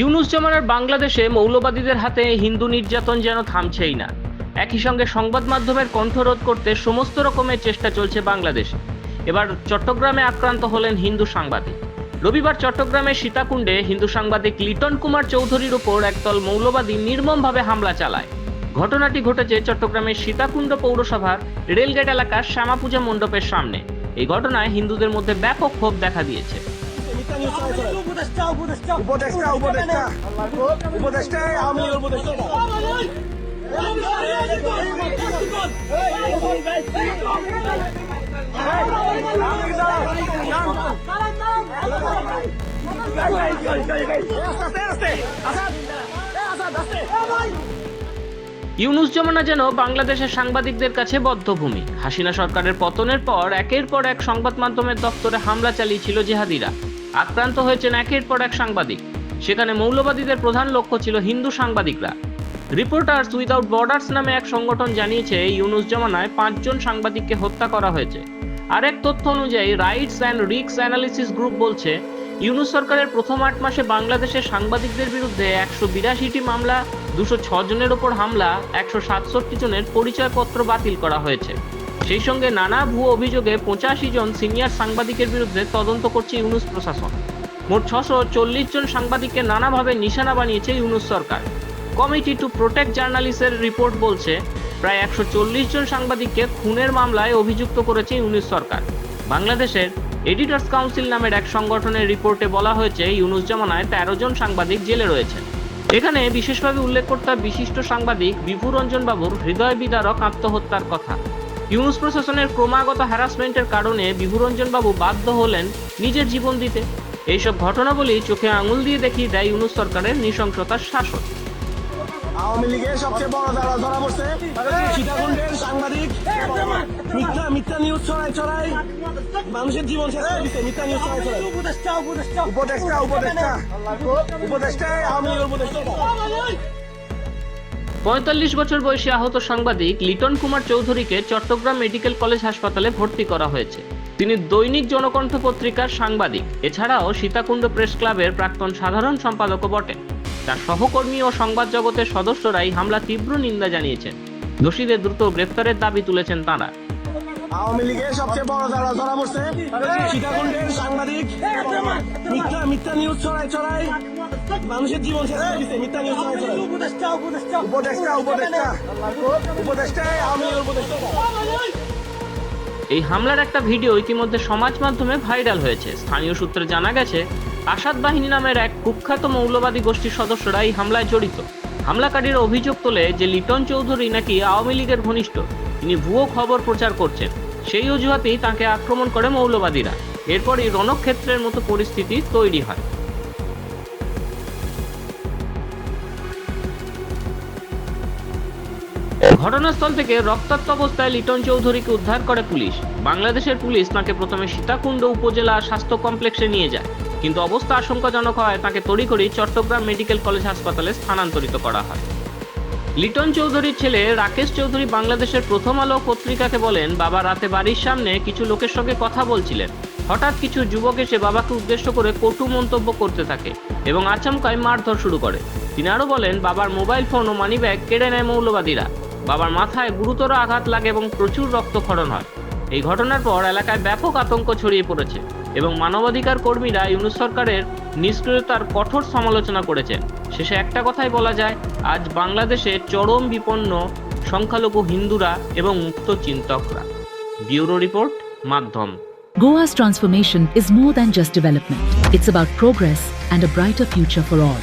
ইউনুস জামানার বাংলাদেশে মৌলবাদীদের হাতে হিন্দু নির্যাতন যেন থামছেই না। একই সঙ্গে সংবাদ মাধ্যমের কণ্ঠরোধ করতে সমস্ত রকমের চেষ্টা চলছে বাংলাদেশে। এবার চট্টগ্রামে আক্রান্ত হলেন হিন্দু সাংবাদিক। রবিবার চট্টগ্রামের সীতাকুণ্ডে হিন্দু সাংবাদিক লিটন কুমার চৌধুরীর উপর একদল মৌলবাদী নির্মমভাবে হামলা চালায়। ঘটনাটি ঘটেছে চট্টগ্রামের সীতাকুণ্ড পৌরসভার রেলগেট এলাকার শ্যামাপূজা মণ্ডপের সামনে। এই ঘটনায় হিন্দুদের মধ্যে ব্যাপক ক্ষোভ দেখা দিয়েছে। ইউনুস জমানা যেন বাংলাদেশের সাংবাদিকদের কাছে বদ্ধভূমি। হাসিনা সরকারের পতনের পর একের পর এক সংবাদ মাধ্যমের দপ্তরে হামলা চালিয়েছিল জেহাদিরা। আক্রান্ত হয়েছেন একের পর এক সাংবাদিক। সেখানে মৌলবাদীদের প্রধান লক্ষ্য ছিল হিন্দু সাংবাদিকরা। রিপোর্টার্স উইদাউট বর্ডার্স নামে এক সংগঠন জানিয়েছে ইউনুস জমানায় পাঁচজন সাংবাদিককে হত্যা করা হয়েছে। আরেক তথ্য অনুযায়ী, rights and risks analysis group বলছে, ইউনুস সরকারের প্রথম আট মাসে বাংলাদেশের সাংবাদিকদের বিরুদ্ধে একশো বিরাশিটি মামলা, দুশো জনের ওপর হামলা, একশো সাতষট্টি জনের পরিচয়পত্র বাতিল করা হয়েছে। সেই সঙ্গে নানা ভুয়ো অভিযোগে পঁচাশি জন সিনিয়র সাংবাদিকের বিরুদ্ধে তদন্ত করছে ইউনুস প্রশাসন। মোট ছশো চল্লিশ জন সাংবাদিককে নানাভাবে নিশানা বানিয়েছে ইউনুস সরকার। কমিটি টু প্রোটেক্ট জার্নালিস্টের রিপোর্ট বলছে, প্রায় একশো চল্লিশ জন সাংবাদিককে খুনের মামলায় অভিযুক্ত করেছে ইউনুস সরকার। বাংলাদেশের এডিটর্স কাউন্সিল নামের এক সংগঠনের রিপোর্টে বলা হয়েছে, ইউনুস জামানায় তেরো জন সাংবাদিক জেলে রয়েছেন এখানে বিশেষভাবে উল্লেখ করতে বিশিষ্ট সাংবাদিক বিভুরঞ্জন বাবুর হৃদয় বিদারক আত্মহত্যার কথা। ইউনুস প্রশাসনের ক্রমাগত হ্যারাসমেন্টের কারণে বিভুরঞ্জনবাবু বাধ্য হলেন নিজের জীবন দিতে। এইসব ঘটনাবলী চোখে আঙুল দিয়ে দেখিয়ে দেয় ইউনুস সরকারের নৃশংসতার শাসন আওয়ামী লীগের সবচেয়ে বড় দালাল ধরা পড়ছে সীতাকুণ্ডের সাংবাদিক মিথ্যা মিথ্যা নিউজ ছড়াই ছড়াই মানুষের জীবন শেষ করে দিচ্ছে মিথ্যা নিউজ ছড়াই ছড়াই উপদেষ্টা উপদেষ্টা। উপদেষ্টা উপদেষ্টা। উপদেষ্টা আওয়ামী লীগের উপদেষ্টা। পঁয়তাল্লিশ বছর বয়সী আহত সাংবাদিক লিটন কুমার চৌধুরীকে চট্টগ্রাম মেডিকেল কলেজ হাসপাতালে ভর্তি করা হয়েছে। তিনি দৈনিক জনকণ্ঠ পত্রিকার সাংবাদিক। এছাড়াও সীতাকুণ্ড প্রেস ক্লাবের প্রাক্তন সাধারণ সম্পাদকও বটেন। তার সহকর্মী ও সংবাদ জগতের সদস্যরাই হামলা তীব্র নিন্দা জানিয়েছেন। দোষীদের দ্রুত গ্রেপ্তারের দাবি তুলেছেন তাঁরা। আওয়ামী লীগের সবচেয়ে বড় দালাল ধরা পড়ছে সীতাকুণ্ডের সাংবাদিক মিথ্যা মিথ্যা নিউজ ছড়াই ছড়াই মানুষের জীবন শেষ করে দিচ্ছে মিথ্যা নিউজ ছড়াই ছড়াই উপদেষ্টা উপদেষ্টা। উপদেষ্টা উপদেষ্টা। উপদেষ্টা আওয়ামী লীগের উপদেষ্টা। এই হামলার একটা ভিডিও ইতিমধ্যে সমাজ মাধ্যমে ভাইরাল হয়েছে। স্থানীয় সূত্রে জানা গেছে আসাদ বাহিনী নামের এক কুখ্যাত মৌলবাদী গোষ্ঠীর সদস্যরা এই হামলায় জড়িত। হামলাকারীর অভিযোগ তোলে যে লিটন চৌধুরী নাকি আওয়ামী লীগের ঘনিষ্ঠ। তিনি ভুয়ো খবর প্রচার করছেন। সেই অজুহাতেই তাকে আক্রমণ করে মৌলবাদীরা। এরপরই রণক্ষেত্রের মতো পরিস্থিতি তৈরি হয়। ঘটনাস্থল থেকে রক্তাক্ত অবস্থায় লিটন চৌধুরীকে উদ্ধার করে পুলিশ। বাংলাদেশের পুলিশ তাকে প্রথমে সীতাকুণ্ড উপজেলা স্বাস্থ্য কমপ্লেক্সে নিয়ে যায়। কিন্তু অবস্থা আশঙ্কাজনক হওয়ায় তাকে তড়িঘড়ি চট্টগ্রাম মেডিকেল কলেজ হাসপাতালে স্থানান্তরিত করা হয়। লিটন চৌধুরীর ছেলে রাকেশ চৌধুরী বাংলাদেশের প্রথম আলো পত্রিকাকে বলেন, বাবা রাতে বাড়ির সামনে কিছু লোকের সঙ্গে কথা বলছিলেন। হঠাৎ কিছু যুবক এসে বাবাকে উদ্দেশ্য করে কটু মন্তব্য করতে থাকে এবং আচমকায় মারধর শুরু করে। তিনি আরও বলেন, বাবার মোবাইল ফোন ও মানিব্যাগ কেড়ে নেয় মৌলবাদীরা। বাবার মাথায় গুরুতর আঘাত লাগে এবং প্রচুর রক্তক্ষরণ হয়। এই ঘটনার পর এলাকায় ব্যাপক আতঙ্ক ছড়িয়ে পড়েছে এবং মানবাধিকার কর্মীরা ইউনুস সরকারের নিষ্ক্রিয়তার কঠোর সমালোচনা করেছেন শেষে একটা কথাই বলা যায় আজ বাংলাদেশে চরম বিপন্ন সংখ্যালঘু হিন্দুরা এবং মুক্ত চিন্তকরা ব্যুরো রিপোর্ট মাধ্যম Goa's transformation is more than just development. It's about progress and a brighter future for all.